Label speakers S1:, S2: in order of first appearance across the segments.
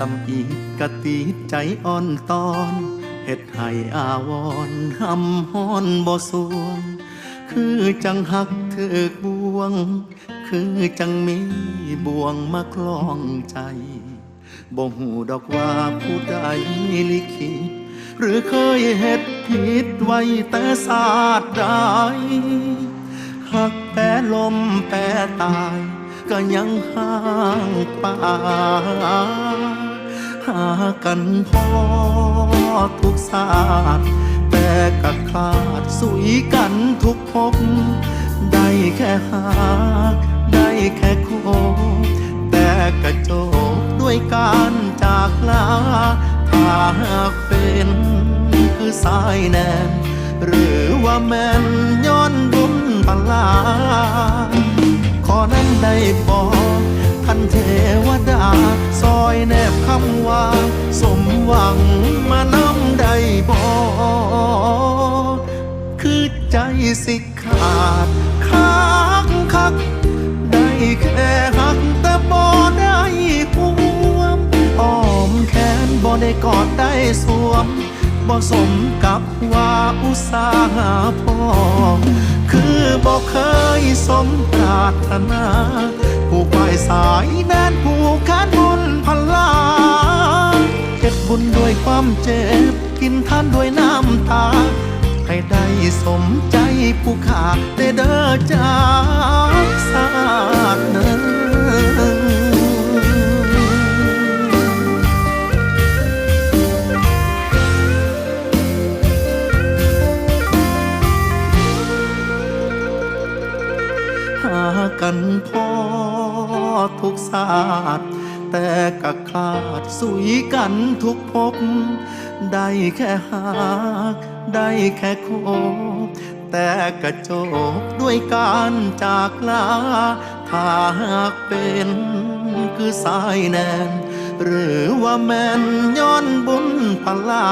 S1: ตำอีกกะตีดใจอ่อนตอนเฮ็ดให้อาวรณ์หำฮ้อนบ่สวง คือจังหักเถือกบวง คือจังมีบ่วงมาคล้องใจบ่หูดอกว่าผู้ใดลิขิตหรือเคยเฮ็ดผิดไว้แต่ศาสตร์ใดหักแปรลมแปรตาย ก็ยังห่างไป หากันพอทุกศาสตร์แต่ก็ขาดสุยกันทุกภพได้แค่หากได้แค่โคแต่กระโจกด้วยการจากลาถ้าหากเป็นคือสายแนนหรือว่าแม่นย้อนบุญพลาขอนั้นได้บอก ท่านเทวดา ซอยแนบคำว่า สมหวังมานำได้บอกคือใจสิขาดคักคัก ได้แค่หักแต่บ่ได้ห่วมอ้อมแขนบ่ได้กอดได้สวมบ่สมกับว่าอุตสาหะพอคือบ่เคยสมปรารถนา สายแดนผู้ขานบุญพลาเก็บบุญด้วยความเจ็บ กินท่านด้วยน้ำตา ให้ได้สมใจผู้ขาได้เด้อจากสาดเนินหากันพอ ทุกศาสตร์แต่ก็ขาดสุยกันทุกภพได้แค่หากได้แค่โคแต่กระโจกด้วยการจากลา ถ้าหากเป็นคือสายแนน หรือว่าแม่นย้อนบุญพลา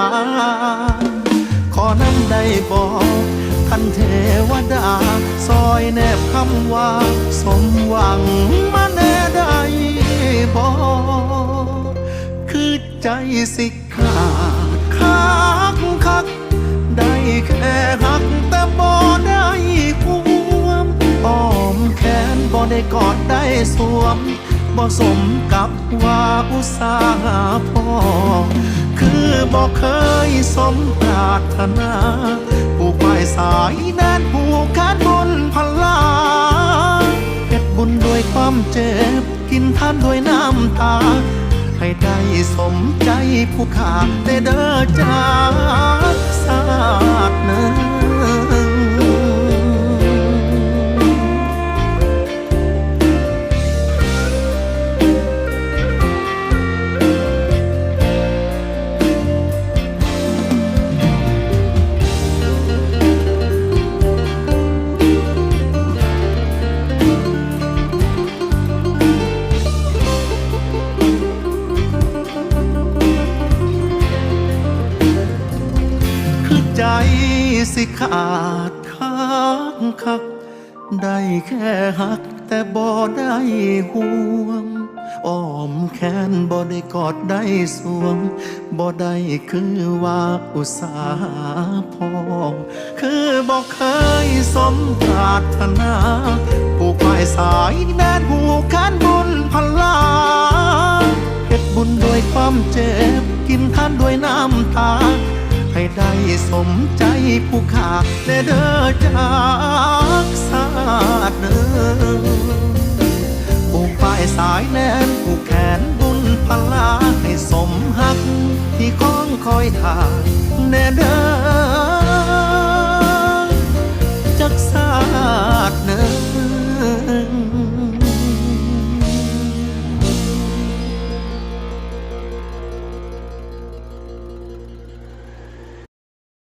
S1: ขอนั้นได้บอกท่านเทวดา ซอยแนบคำว่า สมหวังมา ใจสิขาดคักคัก ได้แค่หักแต่บ่ได้ห่วมอ้อมแขนบ่ได้กอดได้สวมบ่สมกับว่าอุตสาหะพอ คือบ่เคยสมปรารถนาผู้ปลายสายแดนผู้ขานบุญพลาเก็บบุญด้วยความเจ็บ กินท่านด้วยน้ำตา ให้ได้สมใจผู้ขาได้เด้อ สิขาดคักคัก ได้แค่หักแต่บ่ได้ห่วงอ้อมแขนบ่ได้กอดได้สวมบ่ได้คือว่าอุตสาหพอคือบ่เคยสมปรารถนาผู้ปลายสายแดนหูขานบุญพลาเก็บบุญด้วยความเจ็บ กินท่านด้วยน้ำตา ให้ได้สมใจผู้ขาแน่เด้อจากสาดเนินผู้ฝ่ายสายแน่นผู้แขนบุญพลาให้สมหักที่คล้องคอยทางแน่เด้อ